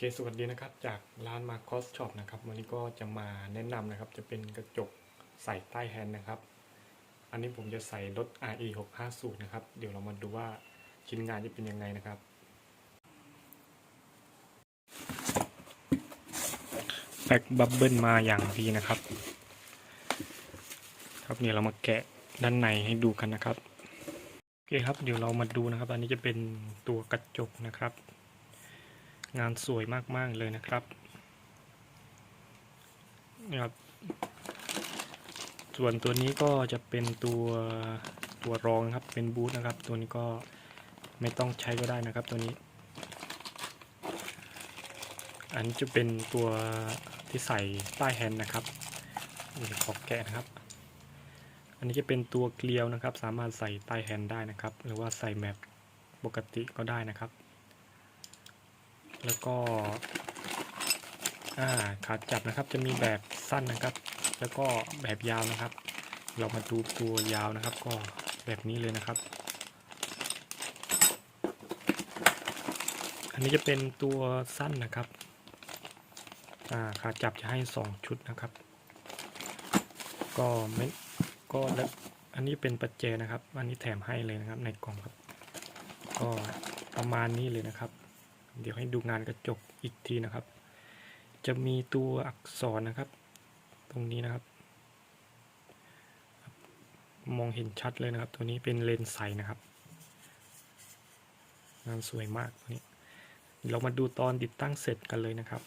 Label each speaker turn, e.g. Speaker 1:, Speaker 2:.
Speaker 1: เคสวัสดีนะครับจากร้านมาคอสช็อปนะครับวันนี้ก็จะมาแนะนำนะครับ จะเป็นกระจกใส่ใต้แฮนด์นะครับ อันนี้ผมจะใส่รถ RE 650นะครับ เดี๋ยวเรามาดูว่าชิ้นงานจะเป็นยังไงนะครับแพ็คบับเบิลมาอย่างดีนะครับ ครับเดี๋ยวเรามาแกะด้านในให้ดูกันนะครับโอเคครับเดี๋ยวเรามาดูนะครับ อันนี้จะเป็นตัวกระจกนะครับ งานสวยมากๆเลยนะครับนี่ครับ ส่วนตัวนี้ก็จะเป็นตัวตัวรองครับ เป็นบูทนะครับ ตัวนี้ก็ไม่ต้องใช้ก็ได้นะครับตัวนี้ อันนี้จะเป็นตัวที่ใส่ใต้แฮนด์นะครับขอแกะนะครับ อันนี้จะเป็นตัวเกลียวนะครับ สามารถใส่ใต้แฮนด์ได้นะครับ หรือว่าใส่แมปปกติก็ได้นะครับ แล้วก็อ่าขาจับนะครับจะมีแบบสั้นนะครับ แล้วก็แบบยาวนะครับ เรามาดูตัวยาวนะครับ ก็แบบนี้เลยนะครับ อันนี้จะเป็นตัวสั้นนะครับอ่าขาจับจะให้สองชุดนะครับ ก็ไม่ก็แล้วอันนี้เป็นปัจเจนะครับ อันนี้แถมให้เลยนะครับในกล่องครับ ก็ประมาณนี้เลยนะครับ เดี๋ยวให้ดูงานกระจกอีกทีนะครับ จะมีตัวอักษรนะครับ ตรงนี้นะครับ มองเห็นชัดเลยนะครับ ตัวนี้เป็นเลนส์ใสนะครับ งานสวยมากตัวนี้ เรามาดูตอนติดตั้งเสร็จกันเลยนะครับ